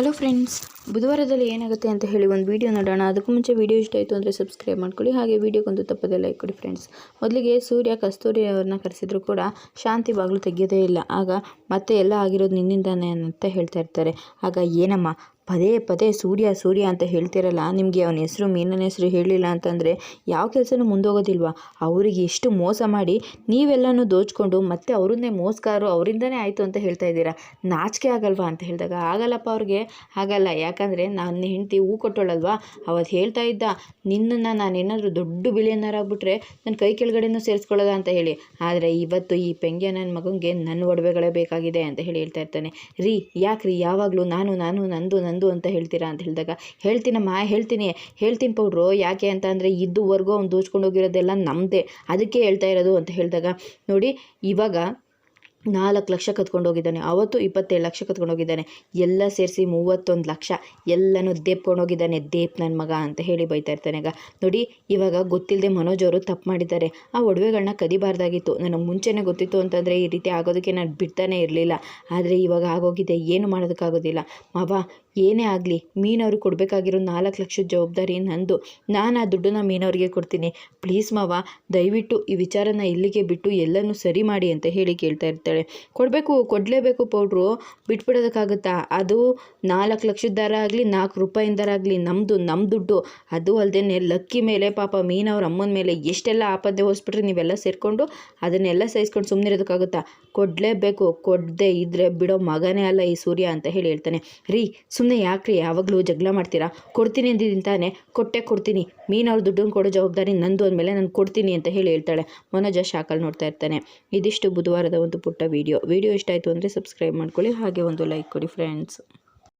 Hello friends ಬುಧವಾರದಲ್ಲಿ ಏನಾಗುತ್ತೆ ಅಂತ ಹೇಳಿ ಒಂದು ವಿಡಿಯೋ ನೋಡೋಣ. ಅದಕ್ಕೂ ಮುಂಚೆ ವಿಡಿಯೋ ಇಷ್ಟ ಆಯಿತು ಅಂದರೆ ಸಬ್ಸ್ಕ್ರೈಬ್ ಮಾಡ್ಕೊಳ್ಳಿ. ಹಾಗೆ ವೀಡಿಯೋಗೊಂದು ತಪ್ಪದೆ ಲೈಕ್ ಕೊಡಿ ಫ್ರೆಂಡ್ಸ್ ಮೊದಲಿಗೆ ಸೂರ್ಯ, ಕಸ್ತೂರಿ ಅವ್ರನ್ನ ಕರೆಸಿದ್ರು ಕೂಡ ಶಾಂತಿ ಬಾಗಿಲು ತೆಗೆಯೋದೇ ಇಲ್ಲ. ಆಗ ಮತ್ತೆ ಎಲ್ಲ ಆಗಿರೋದು ನಿನ್ನಿಂದಾನೆ ಅಂತ ಹೇಳ್ತಾ ಇರ್ತಾರೆ. ಆಗ ಏನಮ್ಮ ಪದೇ ಪದೇ ಸೂರ್ಯ ಸೂರ್ಯ ಅಂತ ಹೇಳ್ತಿರಲ್ಲ, ನಿಮಗೆ ಅವನ ಹೆಸರು, ಮೀನನ ಹೆಸರು ಹೇಳಿಲ್ಲ ಅಂತಂದರೆ ಯಾವ ಕೆಲಸನೂ ಮುಂದೋಗೋದಿಲ್ವಾ? ಅವರಿಗೆ ಎಷ್ಟು ಮೋಸ ಮಾಡಿ ನೀವೆಲ್ಲನೂ ದೋಚ್ಕೊಂಡು ಮತ್ತೆ ಅವ್ರನ್ನೇ ಮೋಸ್ಕಾರು, ಅವರಿಂದನೇ ಆಯಿತು ಅಂತ ಹೇಳ್ತಾ ಇದ್ದೀರಾ? ನಾಚಿಕೆ ಆಗಲ್ವಾ ಅಂತ ಹೇಳಿದಾಗ? ಆಗಲ್ಲಪ್ಪ ಅವ್ರಿಗೆ? ಆಗಲ್ಲ. ಯಾಕಂದರೆ ನನ್ನ ಹೆಂಡತಿ ಹೂ ಕೊಟ್ಟೋಳಲ್ವಾ? ಅವತ್ತು ಹೇಳ್ತಾ ಇದ್ದ, ನಿನ್ನನ್ನು ನಾನು ಏನಾದರೂ ದೊಡ್ಡ ಬಿಲಿಯನ್ನರ್ ಆಗ್ಬಿಟ್ರೆ ನನ್ನ ಕೈ ಕೆಳಗಡೆನೂ ಸೇರಿಸ್ಕೊಳ್ಳೋದ ಅಂತ ಹೇಳಿ. ಆದರೆ ಇವತ್ತು ಈ ಪೆಂಗೆ ನನ್ನ ಮಗನಿಗೆ ನನ್ನ ಒಡವೆಗಳೇ ಬೇಕಾಗಿದೆ ಅಂತ ಹೇಳಿ ಹೇಳ್ತಾ ಇರ್ತಾನೆ. ರೀ, ಯಾಕ್ರಿ? ಯಾವಾಗಲೂ ನಾನು ನಾನು, ನಂದು ನಂದು ಅಂತ ಹೇಳ್ತೀರಾ ಅಂತ ಹೇಳಿದಾಗ, ಹೇಳ್ತೀನಮ್ಮ, ಹೇಳ್ತೀನಿ. ಹೇಳ್ತೀನಿ ಪೌಡ್ರು. ಯಾಕೆ ಅಂತ ಅಂದರೆ ಇದುವರೆಗೂ ಅವ್ನು ದೋಚ್ಕೊಂಡು ಹೋಗಿರೋದೆಲ್ಲ ನಮ್ಮದೇ ಅದಕ್ಕೆ ಹೇಳ್ತಾ ಇರೋದು ಅಂತ ಹೇಳಿದಾಗ, ನೋಡಿ, ಇವಾಗ ನಾಲ್ಕು ಲಕ್ಷ ಕತ್ಕೊಂಡು ಹೋಗಿದ್ದಾನೆ. ಅವತ್ತು ಇಪ್ಪತ್ತೇಳು ಲಕ್ಷ ಕತ್ಕೊಂಡೋಗಿದ್ದಾನೆ ಎಲ್ಲ ಸೇರಿಸಿ ಮೂವತ್ತೊಂದು ಲಕ್ಷ. ಎಲ್ಲನೂ ದೇಪ್ಕೊಂಡು ಹೋಗಿದ್ದಾನೆ. ದೇಪ್ ನನ್ನ ಮಗ ಅಂತ ಹೇಳಿ ಬೈತಾ ಇರ್ತಾನೆ ನೋಡಿ, ಇವಾಗ ಗೊತ್ತಿಲ್ಲದೆ ಮನೋಜ್ ಅವರು ತಪ್ಪು ಮಾಡಿದ್ದಾರೆ. ಆ ಒಡವೆಗಳನ್ನ ಕದಿಬಾರ್ದಾಗಿತ್ತು. ನನಗೆ ಮುಂಚೆನೇ ಗೊತ್ತಿತ್ತು ಅಂತಂದರೆ ಈ ರೀತಿ ಆಗೋದಕ್ಕೆ ನಾನು ಬಿಡ್ತಾನೆ ಇರಲಿಲ್ಲ. ಆದರೆ ಇವಾಗ ಆಗೋಗಿದೆ. ಏನು ಮಾಡೋದಕ್ಕಾಗೋದಿಲ್ಲ. ಮಾವ ಏನೇ ಆಗಲಿ ಮೀನವ್ರಿಗೆ ಕೊಡಬೇಕಾಗಿರೋ ನಾಲ್ಕು ಲಕ್ಷದ ಜವಾಬ್ದಾರಿ ನಂದು. ನಾನು ಆ ದುಡ್ಡನ್ನ ಮೀನವ್ರಿಗೆ ಕೊಡ್ತೀನಿ. ಪ್ಲೀಸ್ ಮಾವ, ದಯವಿಟ್ಟು ಈ ವಿಚಾರನ ಇಲ್ಲಿಗೆ ಬಿಟ್ಟು ಎಲ್ಲನೂ ಸರಿ ಮಾಡಿ ಅಂತ ಹೇಳಿ ಕೇಳ್ತಾ ಇರ್ತಾಳೆ. ಕೊಡಬೇಕು, ಕೊಡಲೇಬೇಕು ಪೌಡ್ರು, ಬಿಟ್ಬಿಡೋದಕ್ಕಾಗುತ್ತಾ? ಅದು ನಾಲ್ಕು ಲಕ್ಷದ ದರ ಆಗಲಿ, ನಾಲ್ಕು ರೂಪಾಯಿನ ದರ ಆಗಲಿ ನಮ್ಮದು ನಮ್ಮ ದುಡ್ಡು. ಅದು ಅಲ್ಲದೆ ಲಕ್ಕಿ ಮೇಲೆ ಪಾಪ ಮೀನವ್ರ ಅಮ್ಮನ ಮೇಲೆ ಎಷ್ಟೆಲ್ಲ ಆಪದ್ದೆ ಹೋಸ್ಬಿಟ್ರೆ ನೀವೆಲ್ಲ ಸೇರಿಕೊಂಡು ಅದನ್ನೆಲ್ಲ ಸಹಿಸ್ಕೊಂಡು ಸುಮ್ಮನೆ ಇರೋದಕ್ಕಾಗುತ್ತಾ ಕೊಡಲೇಬೇಕು, ಕೊಡದೆ ಇದ್ದರೆ ಬಿಡೋ ಮಗನೇ ಅಲ್ಲ ಈ ಸೂರ್ಯ ಅಂತ ಹೇಳಿ ಹೇಳ್ತಾನೆ. ರೀ ಸುಮ್ಮನೆ ಯಾಕ್ರಿ? ಯಾವಾಗಲೂ ಜಗಳ ಮಾಡ್ತೀರಾ? ಕೊಡ್ತೀನಿ ಅಂದಿದ್ದೀನಿ ತಾನೆ. ಕೊಟ್ಟೆ ಕೊಡ್ತೀನಿ. ಮೀನವ್ರ ದುಡ್ಡನ್ನು ಕೊಡೋ ಜವಾಬ್ದಾರಿ ನಂದು ಅಂದಮೇಲೆ ನಾನು ಕೊಡ್ತೀನಿ ಅಂತ ಹೇಳಿ ಹೇಳ್ತಾಳೆ. ಮನೋಜ ಶಾಕಲ್ಲಿ ನೋಡ್ತಾ ಇರ್ತಾನೆ. ಇದಿಷ್ಟು ಬುಧವಾರದ ಒಂದು ಪುಟ್ಟ ವೀಡಿಯೋ ವೀಡಿಯೋ ಇಷ್ಟ ಆಯಿತು ಅಂದರೆ ಸಬ್ಸ್ಕ್ರೈಬ್ ಮಾಡ್ಕೊಳ್ಳಿ. ಹಾಗೆ ಒಂದು ಲೈಕ್ ಕೊಡಿ ಫ್ರೆಂಡ್ಸ್